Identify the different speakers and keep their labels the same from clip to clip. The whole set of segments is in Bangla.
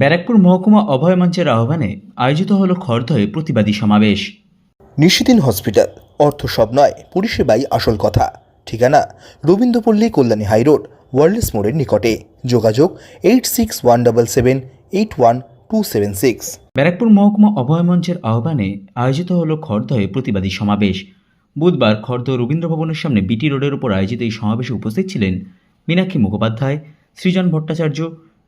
Speaker 1: ব্যারাকপুর মহকুমা অভয় মঞ্চের আহ্বানে আয়োজিত হল খড়দহে প্রতিবাদী সমাবেশ।
Speaker 2: নিশিদিন হসপিটাল অর্থ সব নয় পরিষেবাই আসল কথা। ঠিকানা রবীন্দ্রপল্লী কল্যাণী হাইরোড ওয়ার্ল্ডস মোড়ের নিকটে। যোগাযোগ eight six one double seven eight one two seven six.
Speaker 1: Barrackpore মহকুমা অভয় মঞ্চের আহ্বানে আয়োজিত হল খড়দহে প্রতিবাদী সমাবেশ। বুধবার খড়দহ রবীন্দ্র ভবনের সামনে বিটি রোডের উপর আয়োজিত এই সমাবেশে উপস্থিত ছিলেন মীনাক্ষী মুখোপাধ্যায় সৃজন ভট্টাচার্য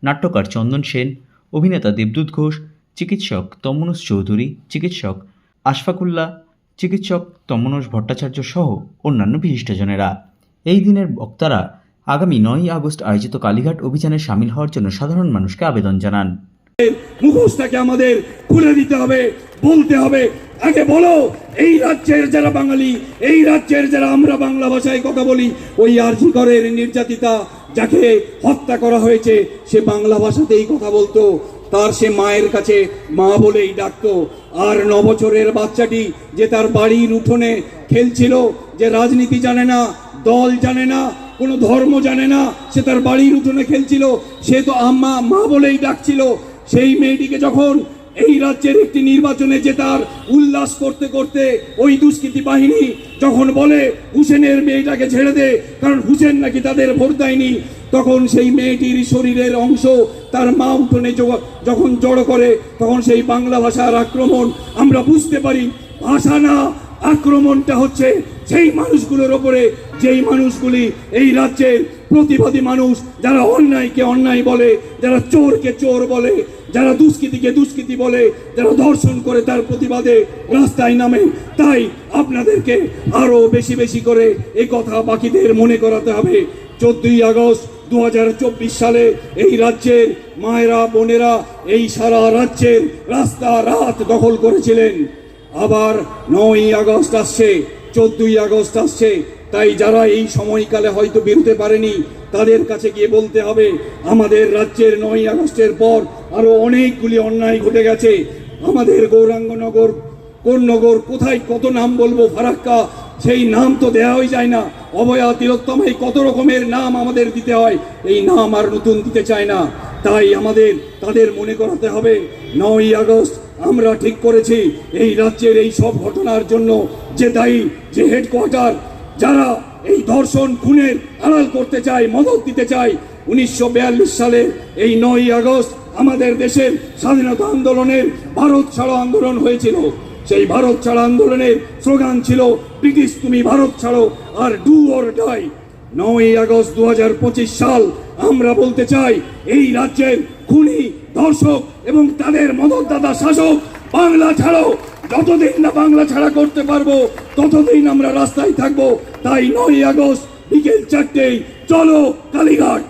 Speaker 1: নাট্যকার চন্দন সেন অভিনেতা দেবদূত ঘোষ, চিকিৎসক তমনস চৌধুরী, চিকিৎসক আশফাকুল্লাহ চিকিৎসক তমনস ভট্টাচার্য সহ অন্যান্য বিশিষ্টজনেরা। এই দিনের বক্তারা আগামী নয়ই আগস্ট আয়োজিত কালীঘাট অভিযানে সামিল হওয়ার জন্য সাধারণ মানুষকে আবেদন জানান।
Speaker 3: মুখোশটাকে আমাদের খুলে দিতে হবে। বলতে হবে। আগে বলো, এই রাজ্যের যারা বাঙালি, এই রাজ্যের যারা আমরা বাংলা ভাষায় কথা বলি, ওই আরজি করের নির্যাতিতা যাকে হত্যা করা হয়েছে, সে বাংলা ভাষাতেই কথা বলতো। তার সে মায়ের কাছে মা বলেই ডাকতো। আর ন বছরের বাচ্চাটি যে তার বাড়ির উঠোনে খেলছিল, যে রাজনীতি জানে না, দল জানে না, কোনো ধর্ম জানে না, সে তার বাড়ির উঠোনে খেলছিল, সে তো আম্মা, মা বলেই ডাকছিল। সেই মেয়েটিকে যখন এই রাজ্যের একটি নির্বাচনে জেতার উল্লাস করতে করতে ওই দুষ্কৃতি বাহিনী যখন বলে, হুসেনের মেয়েটাকে ছেড়ে দে, কারণ হুসেন নাকি তাদের ভোট দেয়নি, তখন সেই মেয়েটির শরীরের অংশ তার মা উঠোনে যখন জড়ো করে, তখন সেই বাংলা ভাষার আক্রমণ আমরা বুঝতে পারি। ভাষা না, আক্রমণটা হচ্ছে সেই মানুষগুলোর ওপরে, যেই মানুষগুলি এই রাজ্যের প্রতিবাদী মানুষ যারা অন্যায়কে অন্যায় বলে, যারা চোরকে চোর বলে, যারা দুষ্কৃতিকে দুষ্কৃতি বলে, যারা ধর্ষণ করে তার প্রতিবাদে রাস্তায় নামে, তাই আপনাদেরকে আরও বেশি বেশি করে এই কথা বাকিদের মনে করাতে হবে। চোদ্দই আগস্ট দু হাজার চব্বিশ সালে এই রাজ্যের মায়েরা, বোনেরা এই সারা রাজ্যের রাস্তা রাত দখল করেছিলেন। আবার নয়ই আগস্ট আসছে, চোদ্দই আগস্ট আসছে তাই যারা এই সময়কালে হয়তো বেরোতে পারেনি, তাদের কাছে গিয়ে বলতে হবে, আমাদের রাজ্যের নয় আগস্টের পর আরও অনেকগুলি অন্যায় ঘটে গেছে। আমাদের গৌরাঙ্গনগর কোন নগর কোথায় কত নাম বলব, ফারাক্কা, সেই নাম তো দেওয়াই যায় না। অভয়া তিলোত্তমায় কত রকমের নাম আমাদের দিতে হয়, এই নাম আর নতুন দিতে চায় না। তাই আমাদের, তাদের মনে করাতে হবে, নয়ই আগস্ট, আমরা ঠিক করেছি, এই রাজ্যের এই সব ঘটনার জন্য যে দায়ী, যে হেডকোয়ার্টার যারা এই ধর্ষণ, খুনের আড়াল করতে চায় মদত দিতে চায়, উনিশশো সালে এই নয়ই আগস্ট আমাদের দেশের স্বাধীনতা আন্দোলনের ভারত ছাড়ো আন্দোলন হয়েছিল। সেই ভারত ছাড়ো আন্দোলনের স্লোগান ছিল, ব্রিটিশ, তুমি ভারত ছাড়ো আর ডু অর ডাই। নয়ই আগস্ট দু হাজার পঁচিশ সাল আমরা বলতে চাই, এই রাজ্যের খুনি, ধর্ষক এবং তাদের মদতদাতা শাসক বাংলা ছাড়ো। যতদিন না বাংলা ছাড়া করতে পারব ততদিন আমরা রাস্তায় থাকব। তাই নয়ই আগস্ট বিকেল চারটেই। চলো কালীঘাট।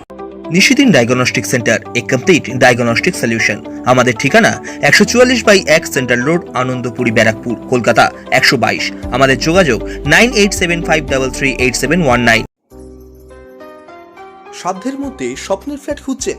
Speaker 2: নিশিদিন diagnostic centre a complete diagnostic solution আমাদের ঠিকানা একশো চুয়াল্লিশ বাই এক সেন্ট্রাল রোড আনন্দপুরি ব্যারাকপুর কলকাতা একশো বাইশ। আমাদের যোগাযোগ nine eight seven five double three eight seven one nine. সাধ্যের মধ্যে স্বপ্নের ফ্ল্যাট খুঁজছেন?